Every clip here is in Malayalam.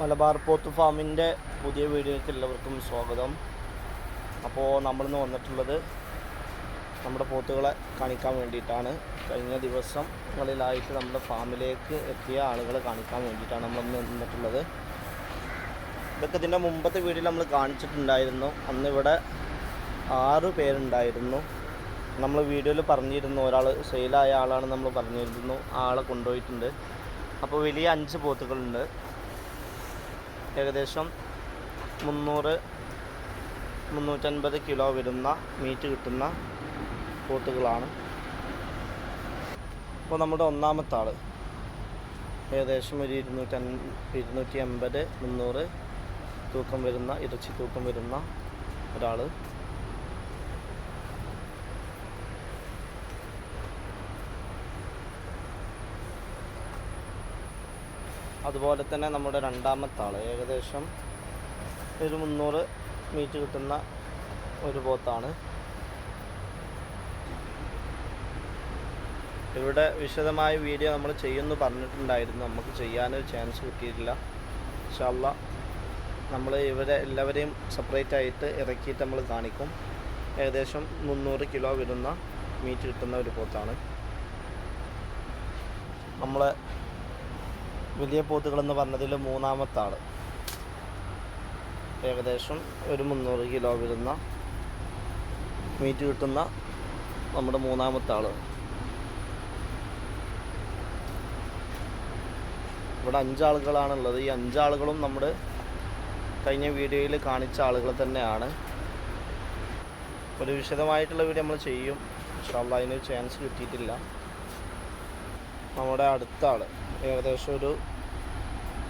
മലബാർ പോത്ത് ഫാമിന്റെ പുതിയ വീഡിയോയ്ക്ക് എല്ലാവർക്കും സ്വാഗതം. അപ്പോൾ നമ്മളിന്ന് വന്നിട്ടുള്ളത് നമ്മുടെ പോത്തുകളെ കാണിക്കാൻ വേണ്ടിയിട്ടാണ്. കഴിഞ്ഞ ദിവസങ്ങളിലായിട്ട് നമ്മുടെ ഫാമിലേക്ക് എത്തിയ ആളുകളെ കാണിക്കാൻ വേണ്ടിയിട്ടാണ് നമ്മളിന്ന് വന്നിട്ടുള്ളത്. ഇതൊക്കെ ഇതിന്റെ മുമ്പത്തെ വീഡിയോയിൽ നമ്മൾ കാണിച്ചിട്ടുണ്ടായിരുന്നു. അന്ന് ഇവിടെ ആറ് പേരുണ്ടായിരുന്നു. നമ്മൾ വീഡിയോയിൽ പറഞ്ഞിരുന്നു ഒരാൾ സെയിലായ ആളാണ് നമ്മൾ പറഞ്ഞിരുന്നു ആളെ കൊണ്ടുപോയിട്ടുണ്ട്. അപ്പോൾ വലിയ അഞ്ച് പോത്തുകളുണ്ട്. ഏകദേശം മുന്നൂറ് മുന്നൂറ്റൻപത് കിലോ വരുന്ന മീറ്റ് കിട്ടുന്ന പോത്തുകളാണ് അപ്പോൾ നമ്മുടെ ഒന്നാമത്തെ ആൾ ഏകദേശം ഒരു ഇരുന്നൂറ്റൻ ഇരുന്നൂറ്റി എൺപത് മുന്നൂറ് തൂക്കം വരുന്ന ഇറച്ചി തൂക്കം വരുന്ന ഒരാൾ അതുപോലെ തന്നെ നമ്മുടെ രണ്ടാമത്തെ ആൾ ഏകദേശം ഒരു മുന്നൂറ് മീറ്റ് കിട്ടുന്ന ഒരു പോത്താണ് ഇവിടെ വിശദമായ വീഡിയോ നമ്മൾ ചെയ്യുമെന്ന് പറഞ്ഞിട്ടുണ്ടായിരുന്നു. നമുക്ക് ചെയ്യാനൊരു ചാൻസ് കിട്ടിയിട്ടില്ല. ഇൻഷാല്ല നമ്മൾ ഇവരെ എല്ലാവരെയും സെപ്പറേറ്റ് ആയിട്ട് ഇറക്കിയിട്ട് നമ്മൾ കാണിക്കും. ഏകദേശം മുന്നൂറ് കിലോ വരുന്ന മീറ്റ് കിട്ടുന്ന ഒരു പോത്താണ് നമ്മളെ വലിയ പോത്തുകളെന്ന് പറഞ്ഞതിൽ മൂന്നാമത്തെ ആൾ ഏകദേശം ഒരു മുന്നൂറ് കിലോ വരുന്ന മീറ്റ് കിട്ടുന്ന നമ്മുടെ മൂന്നാമത്തെ ആൾ ഇവിടെ അഞ്ചാളുകളാണുള്ളത്. ഈ അഞ്ചാളുകളും നമ്മുടെ കഴിഞ്ഞ വീഡിയോയിൽ കാണിച്ച ആളുകൾ തന്നെയാണ്. ഒരു വിശദമായിട്ടുള്ള വീഡിയോ നമ്മൾ ചെയ്യും. പക്ഷെ അതിന് ചാൻസ് കിട്ടിയിട്ടില്ല. നമ്മുടെ അടുത്ത ആൾ ഏകദേശം ഒരു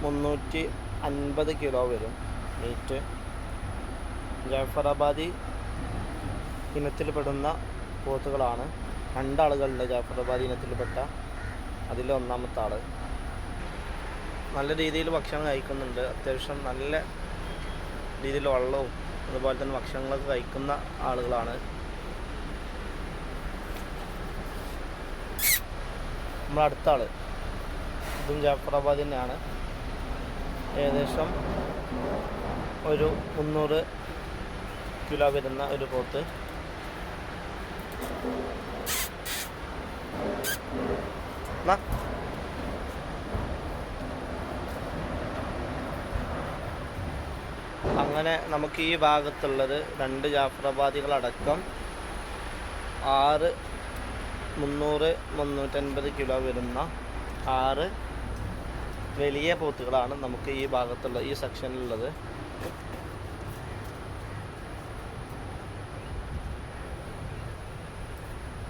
മുന്നൂറ്റി അൻപത് കിലോ വരും. മീറ്റ് ജാഫറാബാദി ഇനത്തിൽപ്പെടുന്ന പോത്തുകളാണ്. രണ്ടാളുകളുണ്ട് ജാഫറാബാദി ഇനത്തിൽപ്പെട്ട അതിൽ ഒന്നാമത്തെ ആൾ നല്ല രീതിയിൽ ഭക്ഷണം കഴിക്കുന്നുണ്ട്. അത്യാവശ്യം നല്ല രീതിയിൽ വെള്ളവും അതുപോലെ തന്നെ ഭക്ഷണങ്ങളൊക്കെ കഴിക്കുന്ന ആളുകളാണ്. നമ്മളടുത്ത ആൾ ഇതും ജാഫറാബാദ് തന്നെയാണ് ഏകദേശം ഒരു മുന്നൂറ് കിലോ വരുന്ന ഒരു പോത്ത്. അങ്ങനെ നമുക്ക് ഈ ഭാഗത്തുള്ളത് രണ്ട് ജാഫറാബാദികളടക്കം ആറ് മുന്നൂറ് മുന്നൂറ്റൻപത് കിലോ വരുന്ന ആറ് വലിയ പോത്തുകളാണ് നമുക്ക് ഈ ഭാഗത്തുള്ള ഈ സെക്ഷനിലുള്ളത്